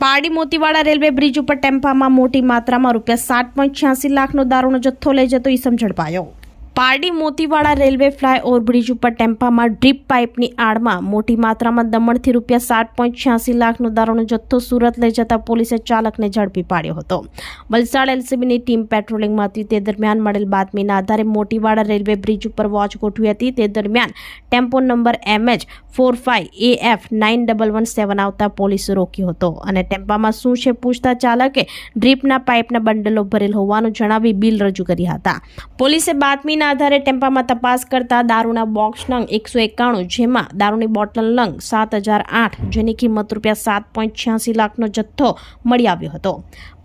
Pardi Motiwada railway bridge ઉપર ટેમ્પામાં મોટી માત્રામાં રૂપિયા સાત પોઈન્ટ છ્યાસી લાખનો દારૂનો જથ્થો લઈ જતો ઈસમ ઝડપાયો Pardi Motiwada railway flyover bridge ઉપર ટેમ્પામાં ડ્રીપ પાઇપની આડમાં મોટી માત્રામાં દમણથી રૂપિયા સાત પોઈન્ટ છ્યાસી લાખનો દારૂનો જથ્થો સુરત લઈ જતા પોલીસે ચાલકને ઝડપી પાડ્યો હતો. વલસાડ એલસીબીની ટીમ પેટ્રોલિંગમાં હતી. તે દરમિયાન મળેલ બાતમીના આધારે મોટીવાડા રેલવે બ્રિજ ઉપર વોચ ગોઠવી હતી. તે દરમિયાન tempo number MH four five A F nine double one seven આવતા પોલીસે રોક્યો હતો અને ટેમ્પામાં શું છે પૂછતા ચાલકે ડ્રીપના પાઇપના બંડલો ભરેલ હોવાનું જણાવી બિલ રજૂ કર્યા હતા. પોલીસે બાતમીના આધારે ટેમ્પામાં તપાસ કરતા દારૂના બોક્સ નંગ એકસો એકાણું, જેમાં દારૂની બોટલ નંગ સાત હજાર આઠ, જેની કિંમત રૂપિયા સાત પોઈન્ટ છ્યાસી લાખનો જથ્થો મળી આવ્યો હતો.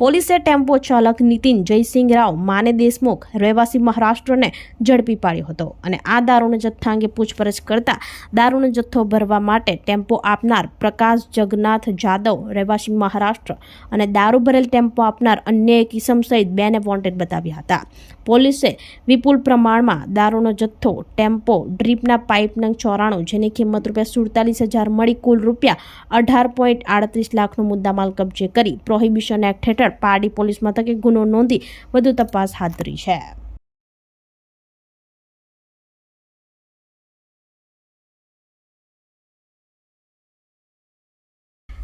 પોલીસે ટેમ્પો ચાલક નીતિન જયસિંહ રાવ, માને દેશમુખ, રહેવાસી મહારાષ્ટ્રને ઝડપી પાડ્યો હતો અને આ દારૂના જથ્થા અંગે પૂછપરછ કરતા દારૂનો જથ્થો ભરવા માટે ટેમ્પો આપનાર પ્રકાશ જગન્નાથ જાદવ, રહેવાસી મહારાષ્ટ્ર અને દારૂ ભરેલ ટેમ્પો આપનાર અન્ય એક ઇસમ સહિત બેને વોન્ટેડ બતાવ્યા હતા. પોલીસે વિપુલ પ્રમાણમાં દારૂનો જથ્થો, ટેમ્પો, ડ્રીપના પાઇપ ચોરાણું, જેની કિંમત રૂપિયા સુડતાલીસ હજાર મળી કુલ રૂપિયા અઢાર પોઈન્ટ આડત્રીસ લાખનો મુદ્દામાલ કબજે કરી. પ્રોહિબિશન એક્ટ હેઠળ પારડી પોલીસ મથકે ગુનો નોંધી વધુ તપાસ હાથ ધરી છે.